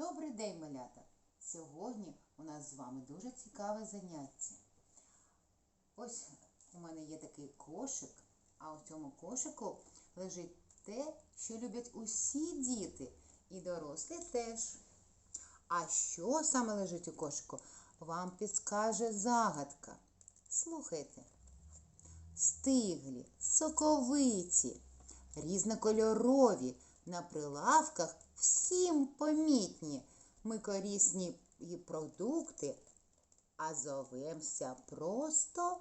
Добрий день, малята! Сьогодні у нас з вами дуже цікаве заняття. Ось у мене є такий кошик, а у цьому кошику лежить те, що люблять усі діти, і дорослі теж. А що саме лежить у кошику, вам підскаже загадка. Слухайте. Стиглі, соковиті, різнокольорові, на прилавках всім помітні. Ми корисні і продукти, а зовемся просто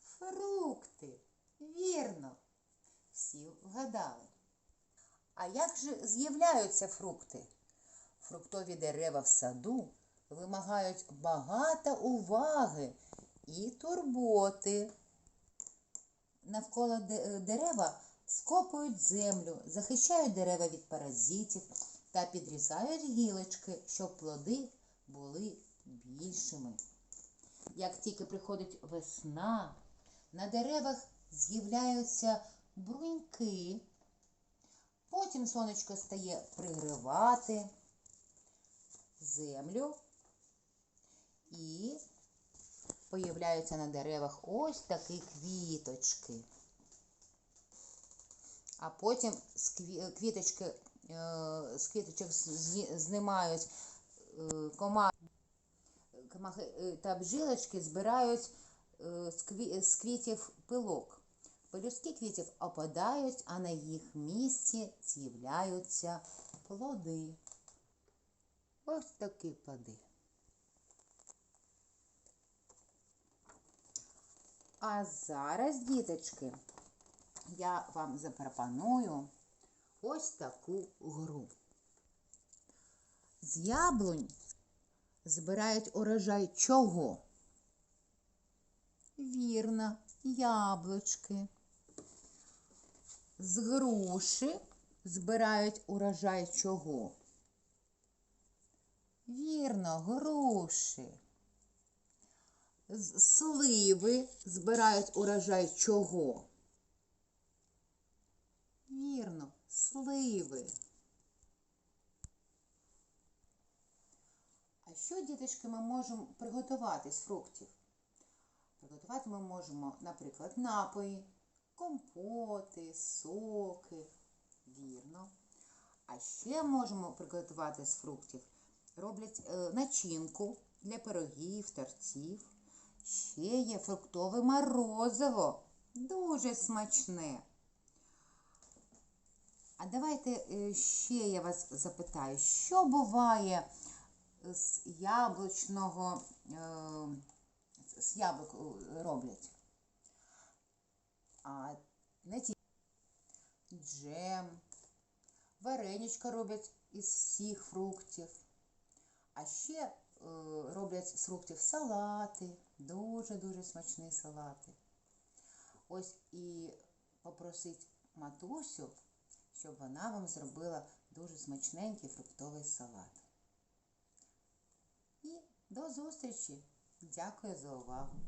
фрукти. Вірно, всі вгадали. А як же з'являються фрукти? Фруктові дерева в саду вимагають багато уваги і турботи. Навколо дерева скопують землю, захищають дерева від паразитів та підрізають гілочки, щоб плоди були більшими. Як тільки приходить весна, на деревах з'являються бруньки, потім сонечко стає пригрівати землю і появляються на деревах ось такі квіточки. А потім з кві- квіточки, е, з квіточок знімають е, кома- комахи е, та бжилочки збирають з квітів пилок. Пелюстки квітів опадають, а на їх місці з'являються плоди. Ось такі плоди. А зараз, діточки, я вам запропоную ось таку гру. З яблунь збирають урожай чого? Вірно, яблучки. З груші збирають урожай чого? Вірно, груші. З сливи збирають урожай чого? Вірно, сливи. А що, діточки, ми можемо приготувати з фруктів? Приготувати ми можемо, наприклад, напої, компоти, соки. Вірно. А ще можемо приготувати з фруктів. Роблять е, начинку для пирогів, торців. Ще є фруктове морозиво. Дуже смачне. А давайте е, ще я вас запитаю, що буває з яблучного, е, з яблук е, роблять? А не ті джем, вареничка роблять із всіх фруктів. А ще роблять з фруктів салати, дуже-дуже смачні салати. Ось і попросить матусю, щоб вона вам зробила дуже смачненький фруктовий салат. І до зустрічі! Дякую за увагу!